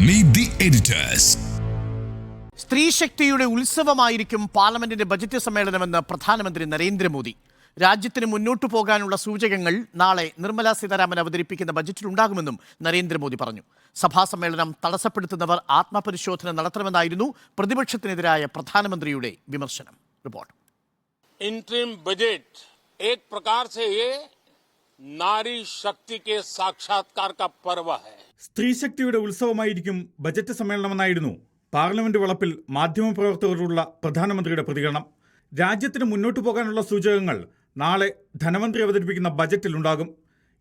Meet the editors. സ്ത്രീശക്തിയുടെ ഉത്സവമായിരിക്കും പാർലമെന്റിന്റെ budget സമ്മേളനമെന്ന് പ്രധാനമന്ത്രി നരേന്ദ്രമോദി രാജ്യത്തിന് മുന്നോട്ടു പോകാനുള്ള സൂചകങ്ങൾ നാളെ നിർമ്മലാ സീതാരാമൻ അവതരിപ്പിക്കുന്ന ബജറ്റിലുണ്ടാകുമെന്നും നരേന്ദ്രമോദി പറഞ്ഞു സഭാ സമ്മേളനം തടസ്സപ്പെടുത്തുന്നവർ ആത്മപരിശോധന നടത്തണമെന്നായിരുന്നു പ്രതിപക്ഷത്തിനെതിരായ പ്രധാനമന്ത്രിയുടെ വിമർശനം റിപ്പോർട്ട് इंटरिम बजट एक प्रकार से ये नारी शक्ति के साक्षात्कार का पर्व है സ്ത്രീശക്തിയുടെ ഉത്സവമായിരിക്കും ബജറ്റ് സമ്മേളനമെന്നായിരുന്നു പാർലമെന്റ് വളപ്പിൽ മാധ്യമപ്രവർത്തകരോടുള്ള പ്രധാനമന്ത്രിയുടെ പ്രതികരണം രാജ്യത്തിന് മുന്നോട്ടു പോകാനുള്ള സൂചകങ്ങൾ നാളെ ധനമന്ത്രി അവതരിപ്പിക്കുന്ന ബജറ്റിലുണ്ടാകും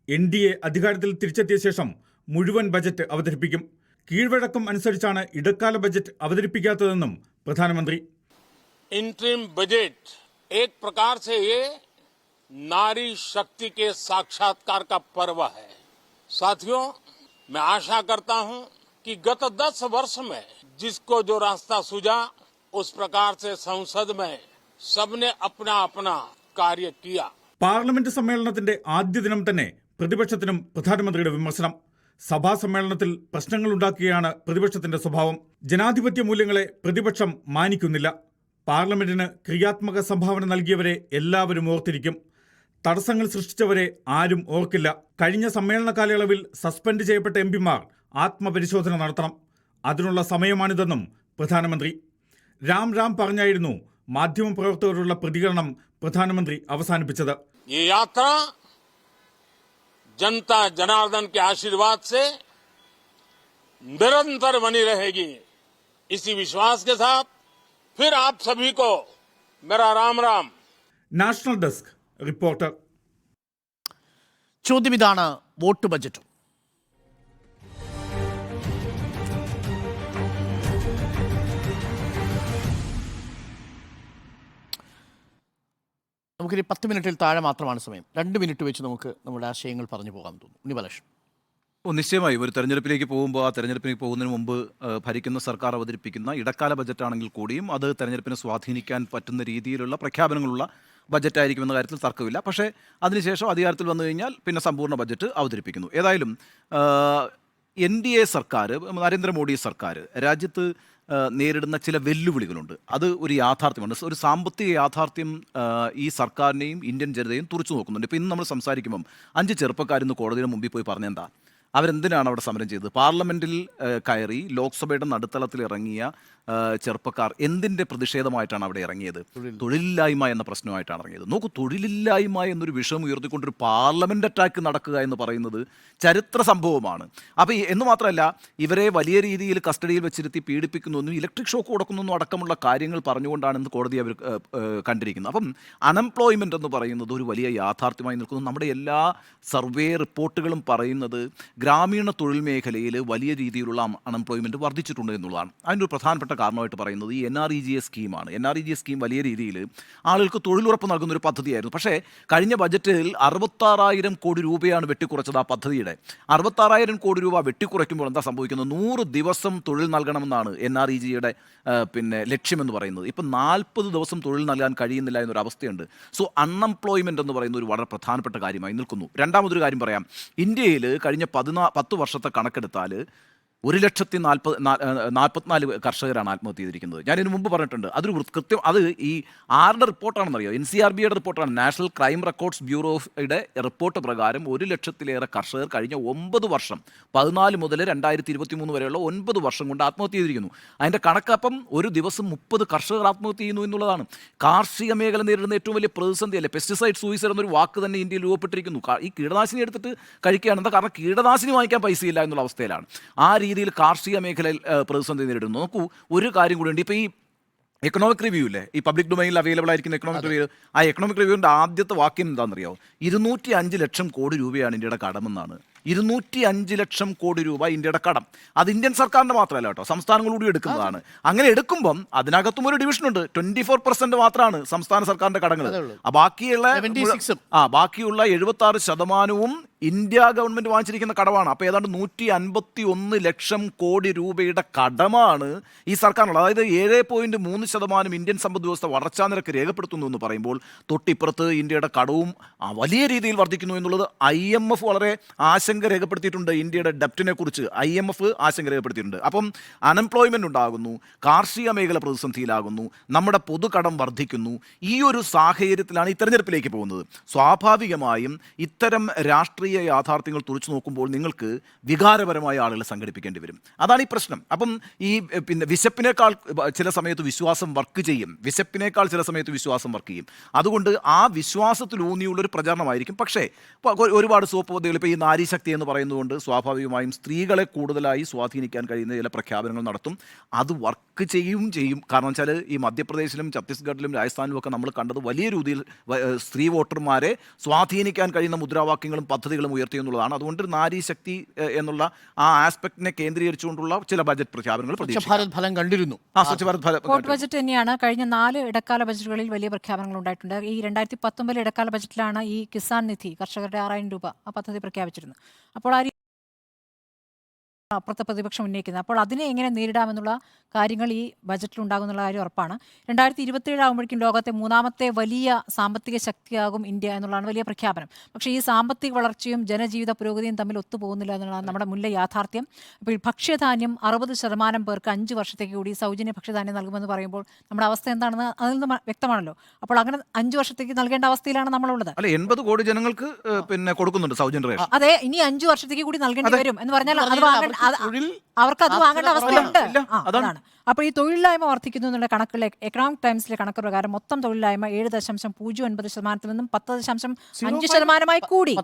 എൻ ഡി എ അധികാരത്തിൽ തിരിച്ചെത്തിയ ശേഷം മുഴുവൻ ബജറ്റ് അവതരിപ്പിക്കും കീഴ്വഴക്കം അനുസരിച്ചാണ് ഇടക്കാല ബജറ്റ് അവതരിപ്പിക്കാത്തതെന്നും പ്രധാനമന്ത്രി इंटरिम बजट एक प्रकार से ये नारी शक्ति के साक्षात्कार का पर्व है साथियों मैं आशा करता हूं कि गत दस वर्ष में जिसको जो रास्ता सूझा उस प्रकार से संसद में सबने अपना अपना कार्य किया പാർലമെന്റ് സമ്മേളനത്തിന്റെ ആദ്യ ദിനം തന്നെ പ്രതിപക്ഷത്തിനും പ്രധാനമന്ത്രിയുടെ വിമർശനം സഭാ സമ്മേളനത്തിൽ പ്രശ്നങ്ങളുണ്ടാക്കുകയാണ് പ്രതിപക്ഷത്തിന്റെ സ്വഭാവം ജനാധിപത്യ മൂല്യങ്ങളെ പ്രതിപക്ഷം മാനിക്കുന്നില്ല പാർലമെന്റിന് ക്രിയാത്മക സംഭാവന നൽകിയവരെ എല്ലാവരും ഓർത്തിരിക്കും തടസ്സങ്ങൾ സൃഷ്ടിച്ചവരെ ആരും ഓർക്കില്ല. കഴിഞ്ഞ സമ്മേളന കാലയളവിൽ സസ്പെൻഡ് ചെയ്യപ്പെട്ട എം പിമാർ ആത്മപരിശോധന നടത്തണം. അതിനുള്ള സമയമാണിതെന്നും പ്രധാനമന്ത്രി. രാം രാം പറഞ്ഞായിരുന്നു മാധ്യമ പ്രവർത്തകരുള്ള പ്രതികരണം പ്രധാനമന്ത്രി അവസാനിപ്പിച്ചത്. ഈ യാത്ര ജനത ജനാർദ്ദന്റെ ആശീർവാദ് നിരന്തര ബനി രഹേഗി ഇസി വിശ്വാസ് ഫിർ ആപ് സഭിക്കോ മേരാ Ram Ram. National desk. Reporter. ചോദ്യം ഇതാണ് വോട്ട് ബജറ്റും. നമുക്കൊരു പത്ത് മിനിറ്റിൽ താഴെ മാത്രമാണ് സമയം. രണ്ട് മിനിറ്റ് വെച്ച് നമുക്ക് നമ്മുടെ ആശയങ്ങൾ പറഞ്ഞു പോകാൻ തോന്നുന്നു ഉണ്ണിബാലകൃഷ്ണൻ ഓ, നിശ്ചയമായും. ഒരു തെരഞ്ഞെടുപ്പിലേക്ക് പോകുമ്പോൾ ആ തെരഞ്ഞെടുപ്പിലേക്ക് പോകുന്നതിന് മുമ്പ് ഭരിക്കുന്ന സർക്കാർ അവതരിപ്പിക്കുന്ന ഇടക്കാല ബജറ്റാണെങ്കിൽ കൂടിയും അത് തെരഞ്ഞെടുപ്പിനെ സ്വാധീനിക്കാൻ പറ്റുന്ന രീതിയിലുള്ള പ്രഖ്യാപനങ്ങളുള്ള ബജറ്റായിരിക്കുമെന്ന കാര്യത്തിൽ തർക്കമില്ല. പക്ഷേ അതിനുശേഷം അധികാരത്തിൽ വന്നു കഴിഞ്ഞാൽ പിന്നെ സമ്പൂർണ ബജറ്റ് അവതരിപ്പിക്കുന്നു. ഏതായാലും എൻ ഡി എ സർക്കാർ നരേന്ദ്രമോദി സർക്കാർ രാജ്യത്ത് നേരിടുന്ന ചില വെല്ലുവിളികളുണ്ട്. അത് ഒരു യാഥാർത്ഥ്യമാണ്. ഒരു സാമ്പത്തിക യാഥാർത്ഥ്യം ഈ സർക്കാരിനെയും ഇന്ത്യൻ ജനതയും തുറച്ചു നോക്കുന്നുണ്ട്. ഇപ്പോൾ ഇന്ന് നമ്മൾ സംസാരിക്കുമ്പം അഞ്ച് ചെറുപ്പക്കാരിന്ന് കോടതിയുടെ മുമ്പിൽ പോയി പറഞ്ഞെന്താ? അവരെന്തിനാണ് അവിടെ സമരം ചെയ്തത്? പാർലമെന്റിൽ കയറി ലോക്സഭയുടെ നടുത്തളത്തിൽ ഇറങ്ങിയ ചെറുപ്പക്കാർ എന്തിന്റെ പ്രതിഷേധമായിട്ടാണ് അവിടെ ഇറങ്ങിയത്? തൊഴിലില്ലായ്മ എന്ന പ്രശ്നമായിട്ടാണ് ഇറങ്ങിയത്. നോക്കൂ തൊഴിലില്ലായ്മ എന്നൊരു വിഷയം ഉയർത്തിക്കൊണ്ടൊരു പാർലമെന്റ് അറ്റാക്ക് നടക്കുക എന്ന് പറയുന്നത് ചരിത്ര സംഭവമാണ്. അപ്പോൾ എന്ന് മാത്രമല്ല ഇവരെ വലിയ രീതിയിൽ കസ്റ്റഡിയിൽ വെച്ചിരുത്തി പീഡിപ്പിക്കുന്നൊന്നും ഇലക്ട്രിക് ഷോക്ക് കൊടുക്കുന്നൊന്നും അടക്കമുള്ള കാര്യങ്ങൾ പറഞ്ഞുകൊണ്ടാണ് ഇന്ന് കോടതി അവർ കണ്ടിരിക്കുന്നത്. അപ്പം അൺഎംപ്ലോയ്മെന്റ് എന്ന് പറയുന്നത് ഒരു വലിയ യാഥാർത്ഥ്യമായി നിൽക്കുന്നു. നമ്മുടെ എല്ലാ സർവേ റിപ്പോർട്ടുകളും പറയുന്നത് ഗ്രാമീണ തൊഴിൽ മേഖലയിൽ വലിയ രീതിയിലുള്ള അൺഎംപ്ലോയ്മെന്റ് വർദ്ധിച്ചിട്ടുണ്ട് എന്നുള്ളതാണ്. അതിന്റെ ഒരു പ്രധാനപ്പെട്ട കാരണമായിട്ട് പറയുന്നത് ഈ N R E G S സ്കീമാണ് N R E G S scheme വലിയ രീതിയിൽ ആളുകൾക്ക് തൊഴിലുറപ്പ് നൽകുന്ന ഒരു പദ്ധതിയായിരുന്നു. പക്ഷേ കഴിഞ്ഞ ബജറ്റിൽ അറുപത്താറായിരം കോടി രൂപയാണ് വെട്ടിക്കുറച്ചത് ആ പദ്ധതിയുടെ. അറുപത്താറായിരം കോടി രൂപ വെട്ടിക്കുറയ്ക്കുമ്പോൾ എന്താ സംഭവിക്കുന്നത്? നൂറ് ദിവസം തൊഴിൽ നൽകണമെന്നാണ് എൻ ആർ ഇ ജിയുടെ പിന്നെ ലക്ഷ്യമെന്ന് പറയുന്നത്. ഇപ്പം നാൽപ്പത് ദിവസം തൊഴിൽ നൽകാൻ കഴിയുന്നില്ല എന്നൊരു അവസ്ഥയുണ്ട്. സോ അൺഎംപ്ലോയ്മെന്റ് എന്ന് പറയുന്ന ഒരു വളരെ പ്രധാനപ്പെട്ട കാര്യമായി നിൽക്കുന്നു. രണ്ടാമതൊരു കാര്യം പറയാം. ഇന്ത്യയിൽ കഴിഞ്ഞ പതിനാ പത്ത് വർഷത്തെ കണക്കെടുത്താൽ ഒരു ലക്ഷത്തി നാൽപ്പത് നാൽപ്പത്തിനാല് കർഷകരാണ് ആത്മഹത്യ ചെയ്തിരിക്കുന്നത്. ഞാൻ ഇതിനു മുമ്പ് പറഞ്ഞിട്ടുണ്ട്. അതൊരു കൃത്യം അത് ഈ ആരുടെ റിപ്പോർട്ടാണെന്നറിയോ? എൻ സി ആർ ബിയുടെ റിപ്പോർട്ടാണ്. നാഷണൽ ക്രൈം റെക്കോർഡ്സ് ബ്യൂറോയുടെ റിപ്പോർട്ട് പ്രകാരം ഒരു ലക്ഷത്തിലേറെ കർഷകർ കഴിഞ്ഞ ഒമ്പത് വർഷം പതിനാല് മുതൽ രണ്ടായിരത്തി ഇരുപത്തി മൂന്ന് വരെയുള്ള ഒൻപത് വർഷം കൊണ്ട് ആത്മഹത്യ ചെയ്തിരിക്കുന്നു. അതിന്റെ കണക്കപ്പം ഒരു ദിവസം മുപ്പത് കർഷകർ ആത്മഹത്യ ചെയ്യുന്നു എന്നുള്ളതാണ്. കാർഷിക മേഖല നേരിടുന്ന ഏറ്റവും വലിയ പ്രതിസന്ധി അല്ലേ പെസ്റ്റിസൈഡ് സൂയിസർ എന്നൊരു വാക്ക് തന്നെ ഇന്ത്യയിൽ രൂപപ്പെട്ടിരിക്കുന്നു. ഈ കീടനാശിനി എടുത്തിട്ട് കഴിക്കുകയാണ് എന്താ കാരണം കീടനാശിനി വാങ്ങിക്കാൻ പൈസയില്ല എന്നുള്ള അവസ്ഥയിലാണ്. ആ രീതിയിൽ കാർഷിക മേഖലയിൽ പ്രതിസന്ധി നേരിടുന്നു. നോക്കൂ ഒരു കാര്യം കൂടി ഉണ്ട്. ഇപ്പോൾ ഈ എക്കണോമിക് റിവ്യൂ ഇല്ലേ? ഈ പബ്ലിക് ഡൊമൈനിൽ അവൈലബിൾ ആയിരിക്കുന്ന എക്കണോമിക് റിവ്യൂ ആ എക്കണോമിക് റിവ്യൂവിന്റെ ആദ്യത്തെ വാക്യം എന്താണെന്നറിയാവോ? ഇരുന്നൂറ്റി അഞ്ച് ലക്ഷം കോടി രൂപയാണ് ഇന്ത്യയുടെ കടമെന്നാണ്. ഇരുന്നൂറ്റി അഞ്ച് ലക്ഷം കോടി രൂപ ഇന്ത്യയുടെ കടം. അത് ഇന്ത്യൻ സർക്കാരിന്റെ മാത്രമല്ല കേട്ടോ സംസ്ഥാനങ്ങളൂടി എടുക്കുന്നതാണ്. അങ്ങനെ എടുക്കുമ്പം അതിനകത്തും ഒരു ഡിവിഷൻ ഉണ്ട്. ട്വന്റി ഫോർ പെർസെന്റ് മാത്രമാണ് സംസ്ഥാന സർക്കാരിന്റെ കടങ്ങൾ. ആ ബാക്കിയുള്ള 76 ആ ബാക്കിയുള്ള എഴുപത്തി ആറ് ശതമാനവും ഇന്ത്യ ഗവൺമെന്റ് വാങ്ങിച്ചിരിക്കുന്ന കടമാണ്. അപ്പോൾ ഏതാണ്ട് നൂറ്റി അൻപത്തി ഒന്ന് ലക്ഷം കോടി രൂപയുടെ കടമാണ് ഈ സർക്കാരിനുള്ളത്. അതായത് ഏഴ് പോയിന്റ് മൂന്ന് ശതമാനം ഇന്ത്യൻ സമ്പദ് വ്യവസ്ഥ വളർച്ചാ നിരക്ക് രേഖപ്പെടുത്തുന്നു എന്ന് പറയുമ്പോൾ തൊട്ടിപ്പുറത്ത് ഇന്ത്യയുടെ കടവും വലിയ രീതിയിൽ വർദ്ധിക്കുന്നു എന്നുള്ളത് ഐ എം എഫ് വളരെ ആശങ്ക രേഖപ്പെടുത്തിയിട്ടുണ്ട് ഇന്ത്യയുടെ ഡെപ്റ്റിനെ കുറിച്ച്. ഐ എം എഫ് ആശങ്ക രേഖപ്പെടുത്തിയിട്ടുണ്ട്. അപ്പം അൺഎംപ്ലോയ്മെന്റ് ഉണ്ടാകുന്നു കാർഷിക മേഖല പ്രതിസന്ധിയിലാകുന്നു നമ്മുടെ പൊതുകടം വർദ്ധിക്കുന്നു. ഈ ഒരു സാഹചര്യത്തിലാണ് ഈ തെരഞ്ഞെടുപ്പിലേക്ക് പോകുന്നത്. സ്വാഭാവികമായും ഇത്തരം രാഷ്ട്രീയ യാഥാർത്ഥ്യങ്ങൾ തുറച്ചു നോക്കുമ്പോൾ നിങ്ങൾക്ക് വികാരപരമായ ആളുകളെ സംഘടിപ്പിക്കേണ്ടി വരും. അതാണ് ഈ പ്രശ്നം. അപ്പം ഈ പിന്നെ വിശപ്പിനേക്കാൾ ചില സമയത്ത് വിശ്വാസം വർക്ക് ചെയ്യും. വിശപ്പിനേക്കാൾ ചില സമയത്ത് വിശ്വാസം വർക്ക് ചെയ്യും. അതുകൊണ്ട് ആ വിശ്വാസത്തിലൂന്നിയുള്ള ഒരു പ്രചാരണമായിരിക്കും. പക്ഷേ ഒരുപാട് സോപ്പ് പദ്ധതികൾ ഇപ്പോൾ ഈ നാരീശക്തി എന്ന് പറയുന്നതുകൊണ്ട് സ്വാഭാവികമായും സ്ത്രീകളെ കൂടുതലായി സ്വാധീനിക്കാൻ കഴിയുന്ന ചില പ്രഖ്യാപനങ്ങൾ നടത്തും. അത് വർക്ക് ചെയ്യും ചെയ്യും. കാരണം വെച്ചാൽ ഈ മധ്യപ്രദേശിലും ഛത്തീസ്ഗഡിലും രാജസ്ഥാനിലും ഒക്കെ നമ്മൾ കണ്ടത് വലിയ രീതിയിൽ സ്ത്രീ വോട്ടർമാരെ സ്വാധീനിക്കാൻ കഴിയുന്ന മുദ്രാവാക്യങ്ങളും പദ്ധതികളും ഉയർത്തി എന്നുള്ളതാണ്. അതുകൊണ്ട് നാരീശക്തി ശക്തി എന്നുള്ള ആ ആസ്പെക്ടിനെ കേന്ദ്രീകരിച്ചുകൊണ്ടുള്ള ചില ബജറ്റ് പ്രഖ്യാപനങ്ങൾ ഭാരത് ഫലം കണ്ടിരുന്നു. ആ സ്വച്ഛ ഭാരത് ഫല- വോട്ട് ബജറ്റ് തന്നെയാണ്. കഴിഞ്ഞ നാല് ഇടക്കാല ബജറ്റുകളിൽ വലിയ പ്രഖ്യാപനങ്ങൾ ഉണ്ടായിട്ടുണ്ട്. ഈ രണ്ടായിരത്തി പത്തൊമ്പത് ഇടക്കാല ബജറ്റിലാണ് ഈ കിസാൻ നിധി കർഷകരുടെ ആറായിരം രൂപ ആ പദ്ധതി പ്രഖ്യാപിച്ചിരുന്നത്. അപ്പോൾ ആ അപ്പുറത്തെ പ്രതിപക്ഷം ഉന്നയിക്കുന്നത്. അപ്പോൾ അതിനെ എങ്ങനെ നേരിടാമെന്നുള്ള കാര്യങ്ങൾ ഈ ബജറ്റിൽ ഉണ്ടാകുന്നുള്ള കാര്യം ഉറപ്പാണ്. രണ്ടായിരത്തി ഇരുപത്തിയേഴ് ആകുമ്പോഴേക്കും ലോകത്തെ മൂന്നാമത്തെ വലിയ സാമ്പത്തിക ശക്തിയാകും ഇന്ത്യ എന്നുള്ളതാണ് വലിയ പ്രഖ്യാപനം. പക്ഷേ ഈ സാമ്പത്തിക വളർച്ചയും ജനജീവിത പുരോഗതിയും തമ്മിൽ ഒത്തുപോകുന്നില്ല എന്നുള്ളതാണ് നമ്മുടെ മുല്ല യാഥാർത്ഥ്യം. അപ്പോൾ ഈ ഭക്ഷ്യധാന്യം അറുപത് ശതമാനം പേർക്ക് അഞ്ച് വർഷത്തേക്ക് കൂടി സൗജന്യ ഭക്ഷ്യധാന്യം നൽകുമെന്ന് പറയുമ്പോൾ നമ്മുടെ അവസ്ഥ എന്താണെന്ന് അതിൽ നിന്ന് വ്യക്തമാണല്ലോ. അപ്പോൾ അങ്ങനെ അഞ്ച് വർഷത്തേക്ക് നൽകേണ്ട അവസ്ഥയിലാണ് നമ്മളുള്ളത്. അല്ല എൺപത് കോടി ജനങ്ങൾക്ക് പിന്നെ കൊടുക്കുന്നുണ്ട് സൗജന്യ റേഷൻ. അതെ ഇനി അഞ്ച് വർഷത്തേക്ക് കൂടി നൽകേണ്ടി വരും എന്ന് പറഞ്ഞാൽ അത് അവർക്ക് അത് തൊഴിൽ അവർക്ക് അത് വാങ്ങേണ്ട അവസ്ഥയുണ്ട്. അതാണ്. അപ്പോൾ ഈ തൊഴിലില്ലായ്മ വർദ്ധിക്കുന്നു എന്നുള്ള കണക്കിലെ എക്കണോമിക് ടൈംസിലെ കണക്ക് പ്രകാരം മൊത്തം തൊഴിലില്ലായ്മ ഏഴ് ദശാംശം പൂജ്യം ഒൻപത് ശതമാനത്തിൽ നിന്നും പത്ത് ദശാംശം അഞ്ച് ശതമാനമായി കൂടി.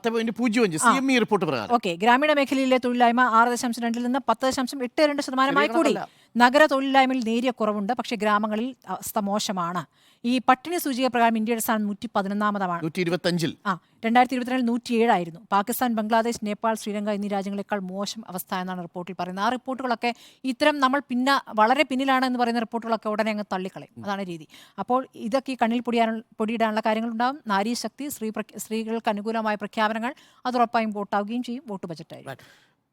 റിപ്പോർട്ട് പ്രകാരം. ഓക്കെ. ഗ്രാമീണ മേഖലയിലെ തൊഴിലില്ലായ്മ ആറ് ദശാംശം രണ്ടിൽ നിന്ന് പത്ത് ദശാംശം എട്ട് രണ്ട് ശതമാനമായി കൂടി. നഗര തൊഴിലില്ലായ്മയിൽ നേരിയ കുറവുണ്ട്. പക്ഷേ ഗ്രാമങ്ങളിൽ അവസ്ഥ മോശമാണ്. ഈ പട്ടിണി സൂചിക പ്രകാരം ഇന്ത്യയുടെ സ്ഥാനം നൂറ്റി പതിനൊന്നാമതാണ് നൂറ്റി ഇരുപത്തി അഞ്ചിൽ ആ രണ്ടായിരത്തി ഇരുപത്തിരണ്ടിൽ നൂറ്റി ഏഴായിരുന്നു പാകിസ്ഥാൻ ബംഗ്ലാദേശ് നേപ്പാൾ ശ്രീലങ്ക എന്നീ രാജ്യങ്ങളെക്കാൾ മോശം അവസ്ഥ എന്നാണ് റിപ്പോർട്ടിൽ പറയുന്നത്. ആ റിപ്പോർട്ടുകളൊക്കെ ഇത്തരം നമ്മൾ പിന്ന വളരെ പിന്നിലാണ് എന്ന് പറയുന്ന റിപ്പോർട്ടുകളൊക്കെ ഉടനെ അങ്ങ് തള്ളിക്കളയും. അതാണ് രീതി. അപ്പോൾ ഇതൊക്കെ ഈ കണ്ണിൽ പൊടിയാൻ പൊടിയിടാനുള്ള കാര്യങ്ങളുണ്ടാവും. നാരീശക്തി സ്ത്രീ സ്ത്രീകൾക്ക് അനുകൂലമായ പ്രഖ്യാപനങ്ങൾ അത് ഉറപ്പായും വോട്ടാവുകയും ചെയ്യും. വോട്ട് ബജറ്റായിരിക്കും.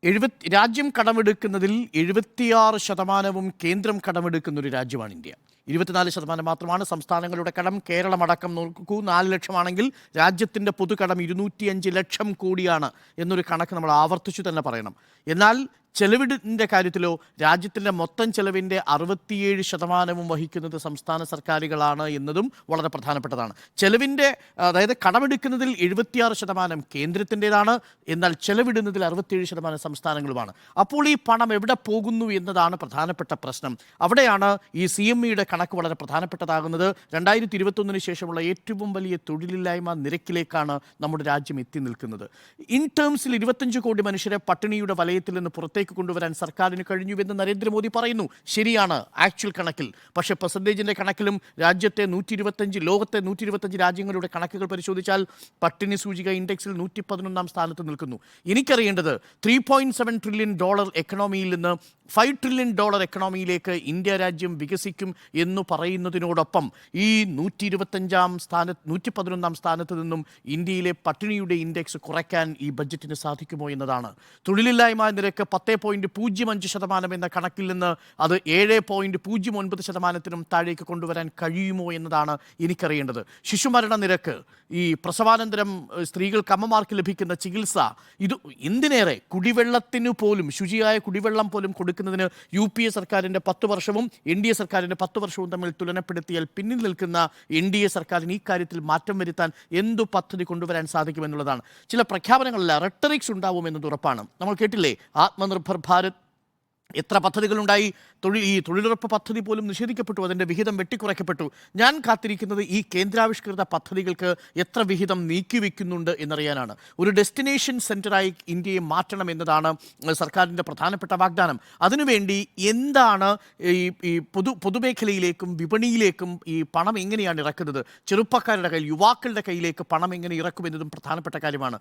എഴുപത്തി രാജ്യം കടമെടുക്കുന്നതിൽ എഴുപത്തിയാറ് ശതമാനവും കേന്ദ്രം കടമെടുക്കുന്ന ഒരു രാജ്യമാണ് ഇന്ത്യ. ഇരുപത്തിനാല് ശതമാനം മാത്രമാണ് സംസ്ഥാനങ്ങളുടെ കടം. കേരളമടക്കം നോക്കൂ നാല് ലക്ഷമാണെങ്കിൽ രാജ്യത്തിന്റെ പൊതുകടം ഇരുന്നൂറ്റിയഞ്ച് ലക്ഷം കോടിയാണ് എന്നൊരു കണക്ക് നമ്മൾ ആവർത്തിച്ചു തന്നെ പറയണം. എന്നാൽ ചെലവിടിന്റെ കാര്യത്തിലോ രാജ്യത്തിന്റെ മൊത്തം ചെലവിന്റെ അറുപത്തിയേഴ് ശതമാനവും വഹിക്കുന്നത് സംസ്ഥാന സർക്കാരുകളാണ് എന്നതും വളരെ പ്രധാനപ്പെട്ടതാണ്. ചെലവിന്റെ അതായത് കടമെടുക്കുന്നതിൽ എഴുപത്തിയാറ് ശതമാനം കേന്ദ്രത്തിന്റെതാണ് എന്നാൽ ചെലവിടുന്നതിൽ അറുപത്തിയേഴ് ശതമാനം സംസ്ഥാനങ്ങളുമാണ്. അപ്പോൾ ഈ പണം എവിടെ പോകുന്നു എന്നതാണ് പ്രധാനപ്പെട്ട പ്രശ്നം. അവിടെയാണ് ഈ സി എം ഇയുടെ കണക്ക് വളരെ പ്രധാനപ്പെട്ടതാകുന്നത്. രണ്ടായിരത്തി ഇരുപത്തൊന്നിന് ശേഷമുള്ള ഏറ്റവും വലിയ തൊഴിലില്ലായ്മ നിരക്കിലേക്കാണ് നമ്മുടെ രാജ്യം എത്തി നിൽക്കുന്നത്. ഇൻ ടേംസിൽ ഇരുപത്തഞ്ച് കോടി മനുഷ്യരെ പട്ടിണിയുടെ വലയത്തിൽ നിന്ന് പുറത്തേക്ക് കൊണ്ടുവരാൻ സർക്കാരിന് കഴിഞ്ഞുവെന്ന് നരേന്ദ്രമോദി പറയുന്നു. ശരിയാണ് ആക്ച്വൽ കണക്കിൽ. പക്ഷേ പെർസെന്റേജിന്റെ കണക്കിലും രാജ്യത്തെ നൂറ്റി ഇരുപത്തഞ്ച് ലോകത്തെ നൂറ്റി ഇരുപത്തഞ്ച് രാജ്യങ്ങളുടെ കണക്കുകൾ പരിശോധിച്ചാൽ പട്ടിണി സൂചിക ഇൻഡെക്സിൽ നൂറ്റി പതിനൊന്നാം സ്ഥാനത്ത് നിൽക്കുന്നു. എനിക്കറിയേണ്ടത് three point seven trillion dollar എക്കണോമിയിൽ നിന്ന് ഫൈവ് ട്രില്യൺ ഡോളർ എക്കണോമിയിലേക്ക് ഇന്ത്യ രാജ്യം വികസിക്കും എന്ന് പറയുന്നതിനോടൊപ്പം ഈ നൂറ്റി ഇരുപത്തഞ്ചാം സ്ഥാനത്ത് നൂറ്റി പതിനൊന്നാം സ്ഥാനത്ത് നിന്നും ഇന്ത്യയിലെ പട്ടിണിയുടെ ഇൻഡെക്സ് കുറയ്ക്കാൻ ഈ ബജറ്റിന് സാധിക്കുമോ എന്നതാണ്. തൊഴിലില്ലായ്മ നിരക്ക് പത്ത് പോയിന്റ് പൂജ്യം അഞ്ച് ശതമാനം എന്ന കണക്കിൽ നിന്ന് അത് ഏഴ് പോയിന്റ് പൂജ്യം ഒൻപത് ശതമാനത്തിനും താഴേക്ക് കൊണ്ടുവരാൻ കഴിയുമോ എന്നതാണ് എനിക്കറിയേണ്ടത്. ശിശുമരണ നിരക്ക് ഈ പ്രസവാനന്തരം സ്ത്രീകൾ സ്ത്രീകൾക്ക് അമ്മമാർക്ക് ലഭിക്കുന്ന ചികിത്സ ഇത് എന്തിനേറെ? കുടിവെള്ളത്തിന് പോലും ശുചിയായ കുടിവെള്ളം പോലും കൊടുക്കുന്നതിന് യു പി എ സർക്കാരിന്റെ പത്ത് വർഷവും എൻ ഡി എ സർക്കാരിന്റെ പത്ത് വർഷവും തമ്മിൽ തുലനപ്പെടുത്തിയാൽ പിന്നിൽ നിൽക്കുന്ന എൻ ഡി എ സർക്കാരിന് ഈ കാര്യത്തിൽ മാറ്റം വരുത്താൻ എന്തു പദ്ധതി കൊണ്ടുവരാൻ സാധിക്കുമെന്നുള്ളതാണ് ചില പ്രഖ്യാപനങ്ങളിൽ റെട്ടറിക്സ് ഉണ്ടാവുമെന്നത് ഉറപ്പാണ്. നമ്മൾ കേട്ടില്ലേ? ആത്മനിർഭർ ഭാരത്. എത്ര പദ്ധതികളുണ്ടായി? തൊഴിൽ ഈ തൊഴിലുറപ്പ് പദ്ധതി പോലും നിഷേധിക്കപ്പെട്ടു അതിന്റെ വിഹിതം വെട്ടിക്കുറയ്ക്കപ്പെട്ടു. ഞാൻ കാത്തിരിക്കുന്നത് ഈ കേന്ദ്രാവിഷ്കൃത പദ്ധതികൾക്ക് എത്ര വിഹിതം നീക്കിവെക്കുന്നുണ്ട് എന്നറിയാനാണ്. ഒരു ഡെസ്റ്റിനേഷൻ സെന്ററായി ഇന്ത്യയെ മാറ്റണം എന്നതാണ് സർക്കാരിന്റെ പ്രധാനപ്പെട്ട വാഗ്ദാനം. അതിനുവേണ്ടി എന്താണ് ഈ ഈ പൊതു പൊതുമേഖലയിലേക്കും വിപണിയിലേക്കും ഈ പണം എങ്ങനെയാണ് ഇറക്കുന്നത്? ചെറുപ്പക്കാരുടെ കയ്യിൽ യുവാക്കളുടെ കയ്യിലേക്ക് പണം എങ്ങനെ ഇറക്കുമെന്നതും പ്രധാനപ്പെട്ട കാര്യമാണ്.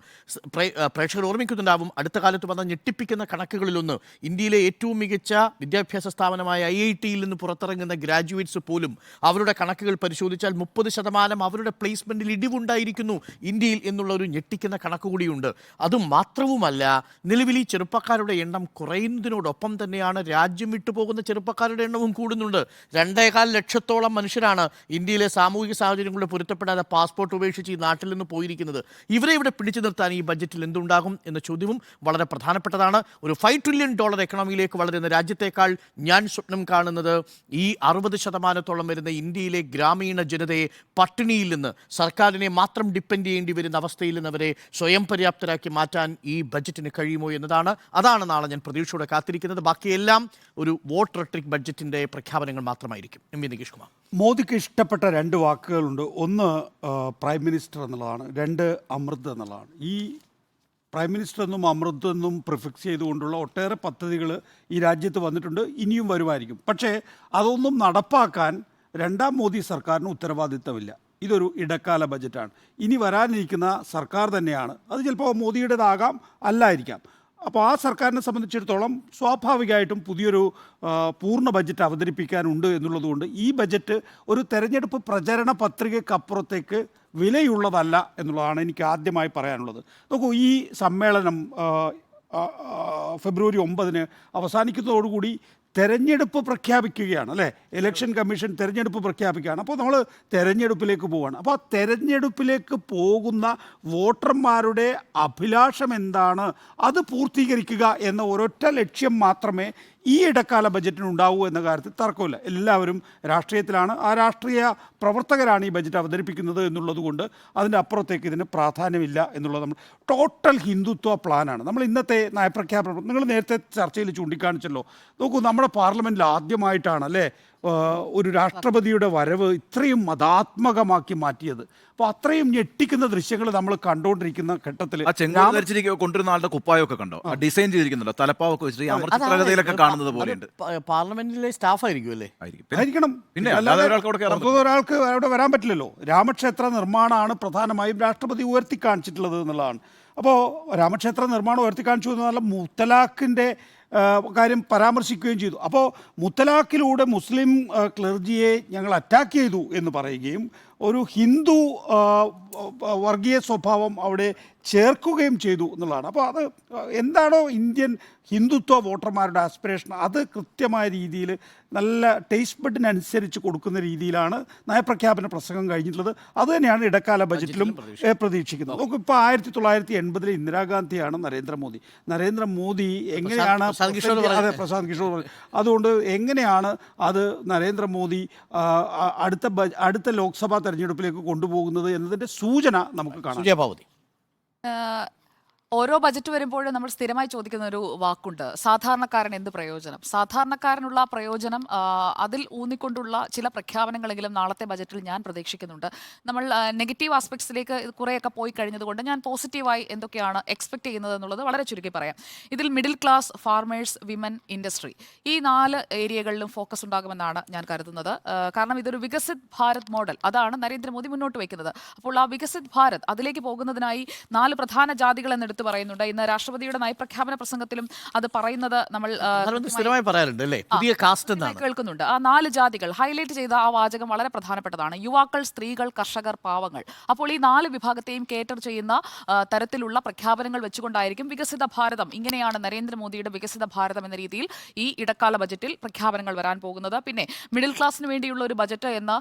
പ്രേക്ഷകർ ഓർമ്മിക്കുന്നുണ്ടാവും അടുത്ത കാലത്ത് വന്ന ഞെട്ടിപ്പിക്കുന്ന കണക്കുകളിലൊന്ന്. ഇന്ത്യയിലെ ഏറ്റവും മികച്ച വിദ്യാഭ്യാസ സ്ഥാപനം സ്ഥാപനമായ ഐ ഐ ടിയിൽ നിന്ന് പുറത്തിറങ്ങുന്ന ഗ്രാജുവേറ്റ്സ് പോലും അവരുടെ കണക്കുകൾ പരിശോധിച്ചാൽ മുപ്പത് ശതമാനം അവരുടെ പ്ലേസ്മെന്റിൽ ഇടിവുണ്ടായിരിക്കുന്നു. ഇന്ത്യയിൽ എന്നുള്ള ഒരു ഞെട്ടിക്കുന്ന കണക്ക് കൂടിയുണ്ട്. അത് മാത്രവുമല്ല നിലവിൽ ഈ ചെറുപ്പക്കാരുടെ എണ്ണം കുറയുന്നതിനോടൊപ്പം തന്നെയാണ് രാജ്യം വിട്ടുപോകുന്ന ചെറുപ്പക്കാരുടെ എണ്ണവും കൂടുന്നുണ്ട്. രണ്ടേകാൽ ലക്ഷത്തോളം മനുഷ്യരാണ് ഇന്ത്യയിലെ സാമൂഹിക സാഹചര്യങ്ങളുടെ പൊരുത്തപ്പെടാതെ പാസ്പോർട്ട് ഉപേക്ഷിച്ച് ഈ നാട്ടിൽ നിന്ന് പോയിരിക്കുന്നത്. ഇവരെ ഇവിടെ പിടിച്ചു നിർത്താൻ ഈ ബജറ്റിൽ എന്തുണ്ടാകും എന്ന ചോദ്യവും വളരെ പ്രധാനപ്പെട്ടതാണ്. ഒരു ഫൈവ് ട്രില്യൺ ഡോളർ എക്കണോമിയിലേക്ക് വളരുന്ന രാജ്യത്തേക്കാൾ ഞാൻ സ്വപ്നം കാണുന്നത് ഈ അറുപത് ശതമാനത്തോളം വരുന്ന ഇന്ത്യയിലെ ഗ്രാമീണ ജനതയെ പട്ടിണിയിൽ നിന്ന് സർക്കാരിനെ മാത്രം ഡിപ്പെൻഡ് ചെയ്യേണ്ടി വരുന്ന അവസ്ഥയിൽ നിന്ന് അവരെ സ്വയം പര്യാപ്തരാക്കി മാറ്റാൻ ഈ ബജറ്റിന് കഴിയുമോ എന്നതാണ്. അതാണ് നാളെ ഞാൻ പ്രതീക്ഷയോടെ കാത്തിരിക്കുന്നത്. ബാക്കിയെല്ലാം ഒരു വോട്ട് റെട്രിക് ബഡ്ജറ്റിന്റെ പ്രഖ്യാപനങ്ങൾ മാത്രമായിരിക്കും. M V Nikesh Kumar. മോദിക്ക് ഇഷ്ടപ്പെട്ട രണ്ട് വാക്കുകളുണ്ട്. ഒന്ന് പ്രൈം മിനിസ്റ്റർ എന്നുള്ളതാണ്. രണ്ട് അമൃത് എന്നുള്ളതാണ്. ഈ പ്രൈം മിനിസ്റ്റർ എന്നും അമൃത് എന്നും പ്രിഫിക്സ് ചെയ്തുകൊണ്ടുള്ള ഒട്ടേറെ പദ്ധതികൾ ഈ രാജ്യത്ത് വന്നിട്ടുണ്ട്. ഇനിയും വരുമായിരിക്കും. പക്ഷേ അതൊന്നും നടപ്പാക്കാൻ രണ്ടാം മോദി സർക്കാരിന് ഉത്തരവാദിത്തമില്ല. ഇതൊരു ഇടക്കാല ബജറ്റാണ്. ഇനി വരാനിരിക്കുന്ന സർക്കാർ തന്നെയാണ്. അത് ചിലപ്പോൾ മോദിയുടേതാകാം അല്ലായിരിക്കാം. അപ്പോൾ ആ സർക്കാരിനെ സംബന്ധിച്ചിടത്തോളം സ്വാഭാവികമായിട്ടും പുതിയൊരു പൂർണ ബജറ്റ് അവതരിപ്പിക്കാനുണ്ട് എന്നുള്ളതുകൊണ്ട് ഈ ബജറ്റ് ഒരു തെരഞ്ഞെടുപ്പ് പ്രചരണ പത്രികയ്ക്കപ്പുറത്തേക്ക് വിലയുള്ളതല്ല എന്നുള്ളതാണ് എനിക്ക് ആദ്യമായി പറയാനുള്ളത്. നോക്കൂ ഈ സമ്മേളനം ഫെബ്രുവരി ഒമ്പതിന് അവസാനിക്കുന്നതോടുകൂടി തെരഞ്ഞെടുപ്പ് പ്രഖ്യാപിക്കുകയാണ് അല്ലേ? ഇലക്ഷൻ കമ്മീഷൻ തെരഞ്ഞെടുപ്പ് പ്രഖ്യാപിക്കുകയാണ്. അപ്പോൾ നമ്മൾ തെരഞ്ഞെടുപ്പിലേക്ക് പോവുകയാണ് അപ്പോൾ ആ തെരഞ്ഞെടുപ്പിലേക്ക് പോകുന്ന വോട്ടർമാരുടെ അഭിലാഷം എന്താണ്? അത് പൂർത്തീകരിക്കുക എന്ന ഒരൊറ്റ ലക്ഷ്യം മാത്രമേ ഈ ഇടക്കാല ബജറ്റിന് ഉണ്ടാവൂ എന്ന കാര്യത്തിൽ തർക്കമില്ല. എല്ലാവരും രാഷ്ട്രീയത്തിലാണ്. ആ രാഷ്ട്രീയ പ്രവർത്തകരാണ് ഈ ബജറ്റ് അവതരിപ്പിക്കുന്നത് എന്നുള്ളത് കൊണ്ട് അതിന്റെ അപ്പുറത്തേക്ക് ഇതിന് പ്രാധാന്യമില്ല എന്നുള്ളത് നമ്മൾ ടോട്ടൽ ഹിന്ദുത്വ പ്ലാനാണ്. നമ്മൾ ഇന്നത്തെ നയപ്രഖ്യാപനം നിങ്ങൾ നേരത്തെ ചർച്ചയിൽ ചൂണ്ടിക്കാണിച്ചല്ലോ. നോക്കൂ നമ്മുടെ പാർലമെന്റിൽ ആദ്യമായിട്ടാണ് അല്ലേ? ഒരു രാഷ്ട്രപതിയുടെ വരവ് ഇത്രയും മതാത്മകമാക്കി മാറ്റിയത്. അപ്പോൾ അത്രയും ഞെട്ടിക്കുന്ന ദൃശ്യങ്ങൾ നമ്മൾ കണ്ടുകൊണ്ടിരിക്കുന്ന ഘട്ടത്തിൽ കൊണ്ടുവരുന്ന ആളുടെ കുപ്പായൊക്കെ കണ്ടോ? ആ. ഡിസൈൻ ചെയ്തിരിക്കുന്നുണ്ടോ തലപ്പാവൊക്കെ വെച്ചിട്ട് കാണുന്നത് പോലെയുണ്ട്. പാർലമെന്റിലെ സ്റ്റാഫ് ആയിരിക്കും അല്ലേ? ആയിരിക്കും. പിന്നെ ആയിരിക്കണം. പിന്നെ അല്ലാതെ ഒരാൾക്ക് അവിടെ ഒരാൾക്ക് അവിടെ വരാൻ പറ്റില്ലല്ലോ. രാമക്ഷേത്ര നിർമ്മാണമാണ് പ്രധാനമായും രാഷ്ട്രപതി ഉയർത്തി കാണിച്ചിട്ടുള്ളത് എന്നുള്ളതാണ്. അപ്പോൾ രാമക്ഷേത്ര നിർമ്മാണം ഉയർത്തി കാണിച്ചു എന്നാൽ മുത്തലാഖിന്റെ കാര്യം പരാമർശിക്കുകയും ചെയ്തു. അപ്പോൾ മുത്തലാഖിലൂടെ മുസ്ലിം ക്ലർജിയെ ഞങ്ങൾ അറ്റാക്ക് ചെയ്തു എന്ന് പറയുകയും ഒരു ഹിന്ദു വർഗീയ സ്വഭാവം അവിടെ ചേർക്കുകയും ചെയ്തു എന്നുള്ളതാണ്. അപ്പോൾ അത് എന്താണോ ഇന്ത്യൻ ഹിന്ദുത്വ വോട്ടർമാരുടെ ആസ്പിറേഷൻ അത് കൃത്യമായ രീതിയിൽ നല്ല ടേസ്റ്റ് ബഡിനനുസരിച്ച് കൊടുക്കുന്ന രീതിയിലാണ് നയപ്രഖ്യാപന പ്രസംഗം കഴിഞ്ഞിട്ടുള്ളത്. അത് തന്നെയാണ് ഇടക്കാല ബജറ്റിലും പ്രതീക്ഷിക്കുന്നത്. നമുക്ക് ഇപ്പോൾ ആയിരത്തി തൊള്ളായിരത്തി എൺപതിലെ ഇന്ദിരാഗാന്ധിയാണ് നരേന്ദ്രമോദി. നരേന്ദ്രമോദി എങ്ങനെയാണ് അതെ. പ്രശാന്ത് കിഷോർ അതുകൊണ്ട് എങ്ങനെയാണ് അത് നരേന്ദ്രമോദി അടുത്ത അടുത്ത ലോക്സഭാ തെരഞ്ഞെടുപ്പിലേക്ക് കൊണ്ടുപോകുന്നത് എന്നതിന്റെ സൂചന നമുക്ക് കാണാം. 呃 ഓരോ ബജറ്റ് വരുമ്പോഴും നമ്മൾ സ്ഥിരമായി ചോദിക്കുന്ന ഒരു വാക്കുണ്ട്. സാധാരണക്കാരൻ എന്ത് പ്രയോജനം? സാധാരണക്കാരനുള്ള പ്രയോജനം അതിൽ ഊന്നിക്കൊണ്ടുള്ള ചില പ്രഖ്യാപനങ്ങളെങ്കിലും നാളത്തെ ബജറ്റിൽ ഞാൻ പ്രതീക്ഷിക്കുന്നുണ്ട്. നമ്മൾ നെഗറ്റീവ് ആസ്പെക്ട്സിലേക്ക് കുറേയൊക്കെ പോയി കഴിഞ്ഞതുകൊണ്ട് ഞാൻ പോസിറ്റീവായി എന്തൊക്കെയാണ് എക്സ്പെക്ട് ചെയ്യുന്നത് എന്നുള്ളത് വളരെ ചുരുക്കി പറയാം. ഇതിൽ middle class farmers women industry ഈ നാല് ഏരിയകളിലും ഫോക്കസ് ഉണ്ടാകുമെന്നാണ് ഞാൻ കരുതുന്നത്. കാരണം ഇതൊരു വികസിത് ഭാരത് മോഡൽ. അതാണ് നരേന്ദ്രമോദി മുന്നോട്ട് വയ്ക്കുന്നത്. അപ്പോൾ ആ വികസിത് ഭാരത് അതിലേക്ക് പോകുന്നതിനായി നാല് പ്രധാന ജാതികൾ എന്ന് എടുത്തു പറയുന്നുണ്ട്. ഇന്ന് രാഷ്ട്രപതിയുടെ നയപ്രഖ്യാപന പ്രസംഗത്തിലും അത് പറയുന്നത് നമ്മൾ സ്ഥിരമായി പറയാറുണ്ട് അല്ലേ? പുതിയ കാസ്റ്റ് എന്നാണ് കേൾക്കുന്നുണ്ട്. ആ നാല് ജാതികൾ ഹൈലൈറ്റ് ചെയ്ത ആ വാചകം വളരെ പ്രധാനപ്പെട്ടതാണ്. യുവാക്കൾ സ്ത്രീകൾ കർഷകർ പാവങ്ങൾ. അപ്പോൾ ഈ നാല് വിഭാഗത്തെയും കേറ്റർ ചെയ്യുന്ന തരത്തിലുള്ള പ്രഖ്യാപനങ്ങൾ വെച്ചുകൊണ്ടായിരിക്കും വികസിത ഭാരതം. ഇങ്ങനെയാണ് നരേന്ദ്രമോദിയുടെ വികസിത ഭാരതം എന്ന രീതിയിൽ ഈ ഇടക്കാല ബജറ്റിൽ പ്രഖ്യാപനങ്ങൾ വരാൻ പോകുന്നത്. പിന്നെ മിഡിൽ ക്ലാസ്സിന് വേണ്ടിയുള്ള ഒരു ബജറ്റ് എന്ന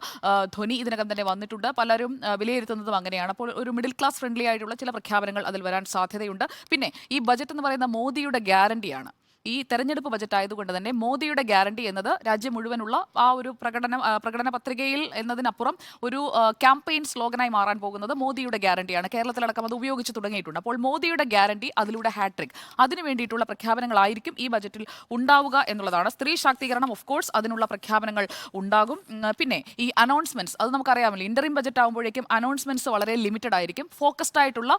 ധ്വനി ഇതിനകം തന്നെ വന്നിട്ടുണ്ട്. പലരും വിലയിരുത്തുന്നതും അങ്ങനെയാണ്. അപ്പോൾ ഒരു മിഡിൽ ക്ലാസ് ഫ്രണ്ട്ലി ആയിട്ടുള്ള ചില പ്രഖ്യാപനങ്ങൾ അതിൽ വരാൻ സാധ്യതയുണ്ട്. പിന്നെ ഈ ബജറ്റ് എന്ന് പറയുന്ന മോദിയുടെ ഗ്യാരണ്ടിയാണ്. ഈ തെരഞ്ഞെടുപ്പ് ബജറ്റ് ആയതുകൊണ്ട് തന്നെ മോദിയുടെ ഗ്യാരണ്ടി എന്നത് രാജ്യം മുഴുവനുള്ള ആ ഒരു പ്രകടന പ്രകടന പത്രികയിൽ എന്നതിനപ്പുറം ഒരു ക്യാമ്പയിൻ സ്ലോഗനായി മാറാൻ പോകുന്നത് മോദിയുടെ ഗ്യാരണ്ടിയാണ്. കേരളത്തിലടക്കം അത് ഉപയോഗിച്ച് തുടങ്ങിയിട്ടുണ്ട്. അപ്പോൾ മോദിയുടെ ഗ്യാരണ്ടി അതിലൂടെ ഹാട്രിക് അതിനു വേണ്ടിയിട്ടുള്ള പ്രഖ്യാപനങ്ങളായിരിക്കും ഈ ബജറ്റിൽ ഉണ്ടാവുക എന്നുള്ളതാണ്. സ്ത്രീ ശാക്തീകരണം ഓഫ് കോഴ്സ് അതിനുള്ള പ്രഖ്യാപനങ്ങൾ ഉണ്ടാകും. പിന്നെ ഈ അനൗൺസ്മെന്റ്സ് അത് നമുക്കറിയാമല്ലോ. ഇന്ററിം ബജറ്റ് ആകുമ്പോഴേക്കും അനൗൺസ്മെന്റ്സ് വളരെ ലിമിറ്റഡ് ആയിരിക്കും. ഫോക്കസ്ഡ് ആയിട്ടുള്ള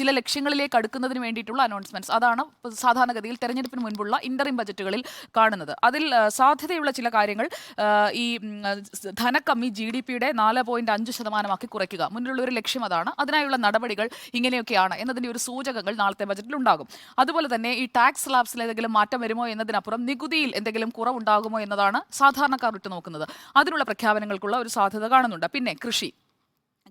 ചില ലക്ഷ്യങ്ങളിലേക്ക് അടുക്കുന്നതിന് വേണ്ടിയിട്ടുള്ള അനൗൺസ്മെന്റ്സ് അതാണ് സാധാരണഗതിയിൽ തെരഞ്ഞെടുപ്പിന് മുൻപുള്ള മുൻപുള്ള ഇന്ററിം ബജറ്റുകളിൽ കാണുന്നത്. അതിൽ സാധ്യതയുള്ള ചില കാര്യങ്ങൾ ഈ ധനക്കമ്മി ജി ഡി പിയുടെ നാല് പോയിന്റ് അഞ്ച് ശതമാനമാക്കി കുറയ്ക്കുക. മുന്നിലുള്ള ഒരു ലക്ഷ്യം അതാണ്. അതിനായുള്ള നടപടികൾ ഇങ്ങനെയൊക്കെയാണ് എന്നതിന്റെ ഒരു സൂചകങ്ങൾ നാളത്തെ ബജറ്റിൽ ഉണ്ടാകും. അതുപോലെ തന്നെ ഈ ടാക്സ് സ്ലാബ്സിൽ ഏതെങ്കിലും മാറ്റം വരുമോ എന്നതിനപ്പുറം നികുതിയിൽ എന്തെങ്കിലും കുറവുണ്ടാകുമോ എന്നതാണ് സാധാരണക്കാർ നോക്കുന്നത് അതിനുള്ള പ്രഖ്യാപനങ്ങൾക്കുള്ള ഒരു സാധ്യത കാണുന്നുണ്ട്. പിന്നെ കൃഷി.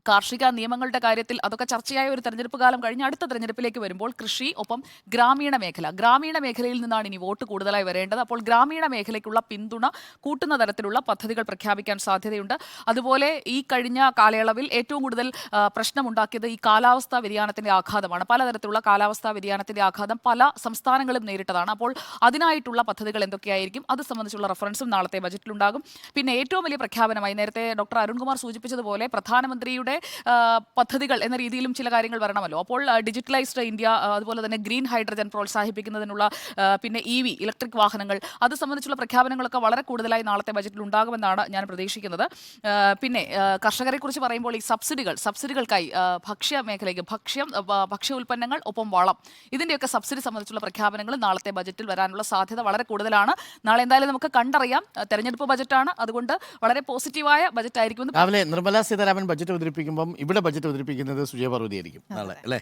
കാർഷിക നിയമങ്ങളുടെ കാര്യത്തിൽ അതൊക്കെ ചർച്ചയായ ഒരു തെരഞ്ഞെടുപ്പ് കാലം കഴിഞ്ഞ് അടുത്ത തെരഞ്ഞെടുപ്പിലേക്ക് വരുമ്പോൾ കൃഷി ഒപ്പം ഗ്രാമീണ മേഖല. ഗ്രാമീണ മേഖലയിൽ നിന്നാണ് ഇനി വോട്ട് കൂടുതലായി വരേണ്ടത്. അപ്പോൾ ഗ്രാമീണ മേഖലയ്ക്കുള്ള പിന്തുണ കൂട്ടുന്ന തരത്തിലുള്ള പദ്ധതികൾ പ്രഖ്യാപിക്കാൻ സാധ്യതയുണ്ട്. അതുപോലെ ഈ കഴിഞ്ഞ കാലയളവിൽ ഏറ്റവും കൂടുതൽ പ്രശ്നമുണ്ടാക്കിയത് ഈ കാലാവസ്ഥാ വ്യതിയാനത്തിന്റെ ആഘാതമാണ്. പലതരത്തിലുള്ള കാലാവസ്ഥാ വ്യതിയാനത്തിന്റെ ആഘാതം പല സംസ്ഥാനങ്ങളും നേരിട്ടതാണ്. അപ്പോൾ അതിനായിട്ടുള്ള പദ്ധതികൾ എന്തൊക്കെയായിരിക്കും? അത് സംബന്ധിച്ചുള്ള റഫറൻസും നാളത്തെ ബജറ്റിലുണ്ടാകും. പിന്നെ ഏറ്റവും വലിയ പ്രഖ്യാപനമായി നേരത്തെ ഡോക്ടർ അരുൺകുമാർ സൂചിപ്പിച്ചതുപോലെ പ്രധാനമന്ത്രിയുടെ പദ്ധതികൾ എന്ന രീതിയിലും ചില കാര്യങ്ങൾ വരണമല്ലോ. അപ്പോൾ ഡിജിറ്റലൈസ്ഡ് ഇന്ത്യ അതുപോലെ തന്നെ ഗ്രീൻ ഹൈഡ്രജൻ പ്രോത്സാഹിപ്പിക്കുന്നതിനുള്ള പിന്നെ ഇ വി ഇലക്ട്രിക് വാഹനങ്ങൾ അത് സംബന്ധിച്ചുള്ള പ്രഖ്യാപനങ്ങളൊക്കെ വളരെ കൂടുതലായി നാളത്തെ ബജറ്റിൽ ഉണ്ടാകുമെന്നാണ് ഞാൻ പ്രതീക്ഷിക്കുന്നത്. പിന്നെ കർഷകരെ കുറിച്ച് പറയുമ്പോൾ ഈ സബ്സിഡികൾ സബ്സിഡികൾക്കായി ഭക്ഷ്യ മേഖലയ്ക്ക് ഭക്ഷ്യം ഭക്ഷ്യ ഉൽപ്പന്നങ്ങൾ ഒപ്പം വളം ഇതിന്റെയൊക്കെ സബ്സിഡി സംബന്ധിച്ചുള്ള പ്രഖ്യാപനങ്ങൾ നാളത്തെ ബജറ്റിൽ വരാനുള്ള സാധ്യത വളരെ കൂടുതലാണ്. നാളെ എന്തായാലും നമുക്ക് കണ്ടറിയാം. തെരഞ്ഞെടുപ്പ് ബജറ്റാണ്. അതുകൊണ്ട് വളരെ പോസിറ്റീവായ ബജറ്റ് ആയിരിക്കും നിർമ്മലാ സീതാരാമൻ ബജറ്റ് അവതരിപ്പിക്കുമ്പം ഇവിടെ ബജറ്റ് അവതരിപ്പിക്കുന്നത് സുജയ പാർവതി ആയിരിക്കും നാളെ അല്ലേ?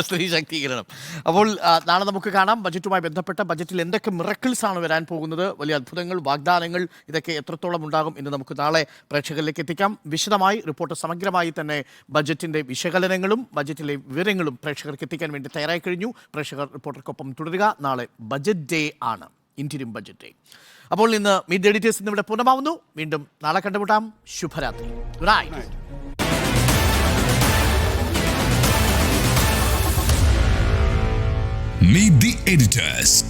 സ്ത്രീ ശാക്തീകരണം. അപ്പോൾ നാളെ നമുക്ക് കാണാം ബജറ്റുമായി ബന്ധപ്പെട്ട ബജറ്റിൽ എന്തൊക്കെ മിറക്കിൾസ് ആണ് വരാൻ പോകുന്നത്. വലിയ അത്ഭുതങ്ങൾ വാഗ്ദാനങ്ങൾ ഇതൊക്കെ എത്രത്തോളം ഉണ്ടാകും എന്ന് നമുക്ക് നാളെ പ്രേക്ഷകരിലേക്ക് എത്തിക്കാം. വിശദമായി റിപ്പോർട്ട് സമഗ്രമായി തന്നെ ബജറ്റിന്റെ വിശകലനങ്ങളും ബജറ്റിലെ വിവരങ്ങളും പ്രേക്ഷകർക്ക് എത്തിക്കാൻ വേണ്ടി തയ്യാറായി കഴിഞ്ഞു. പ്രേക്ഷകർ റിപ്പോർട്ടർക്കൊപ്പം തുടരുക. നാളെ ബജറ്റ് ഡേ ആണ്. ഇന്ത്യൻ ബജറ്റ് ഡേ അപ്പോൾ ഇന്ന് മീറ്റ് എഡിറ്റേഴ്സ് ഇന്നിവിടെ പൂർണമാവുന്നു. വീണ്ടും നാളെ കണ്ടുമുട്ടാം. ശുഭരാത്രി. Good night Meet the editors.